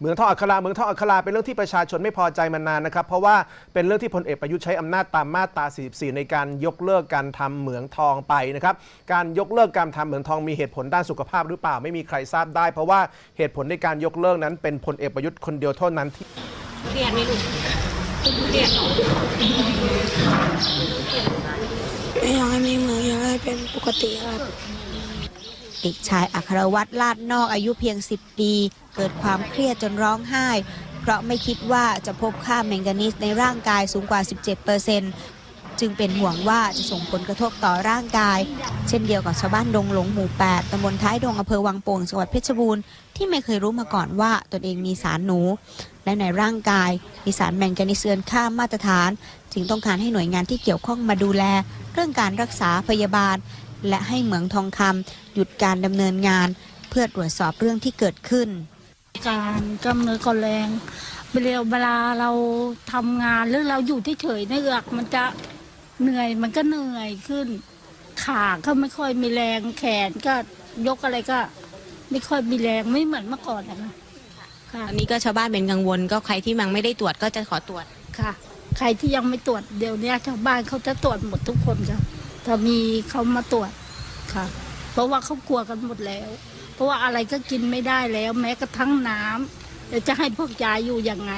เมืองทองอัคราเมืองทองอัคราเป็นเรื่องที่ประชาชนไม่พอใจมานานนะครับ เพราะว่าเป็นเรื่องที่พลเอกประยุทธ์ใช้อำนาจตามมาตรา 44 ในการยกเลิกการทำเหมืองทองไปนะครับ การยกเลิกการทำเหมืองทองมีเหตุผลด้านสุขภาพหรือเปล่าไม่มีใครทราบได้ เพราะว่าเหตุผลในการยกเลิกนั้นเป็นพลเอกประยุทธ์คนเดียวเท่านั้นที่เรียนไม่ลูกเรียนไม่อยากให้มีเหมืองอยากให้เป็นปกติครับ เด็กชายอัครวัตรลาดนอกอายุเพียง 10 ปี เกิดความเครียดจนร้องไห้ เพราะไม่คิดว่าจะพบค่าแมงกานีสในร่างกายสูงกว่า 17%จึงเป็นห่วงว่าจะส่งผลกระทบต่อร่างกาย เช่นเดียวกับชาวบ้านดงหลงหมู่ 8ตำบลท้ายดงอำเภอวังโป่งจังหวัดเพชรบูรณ์ที่ไม่เคยรู้มาก่อนว่าตนเองมีสารหนู และในร่างกาย มีสารแมงกานีสเกินค่ามาตรฐาน จึงต้องการให้หน่วยงานที่เกี่ยวข้องมาดูแล เรื่องการรักษาพยาบาล และให้เหมืองทองคำหยุดการดำเนินงาน เพื่อตรวจสอบเรื่องที่เกิดขึ้น การกล้ามเนื้อก่อนแรงเร็วเวลาเราทำงานหรือเราอยู่เฉยๆในเอือกมันจะเหนื่อยมันก็เหนื่อยขึ้น ขาก็ไม่ค่อยมีแรงแขนก็ยกอะไรก็ ไม่ค่อยมีแรงไม่เหมือนเมื่อก่อนนะคะค่ะอันนี้ก็ชาวบ้านเป็นกังวล ก็ใครที่ยังไม่ได้ตรวจก็จะขอตรวจค่ะ ใครที่ยังไม่ตรวจเดี๋ยวนี้ชาวบ้านเขาจะตรวจหมดทุกคนค่ะ ถ้ามีเขามาตรวจค่ะ เพราะว่าเขากลัวกันหมดแล้ว เพราะว่าอะไรก็กินไม่ได้แล้ว แม้กระทั่งน้ำเดี๋ยวจะให้พวกยายอยู่ยังไง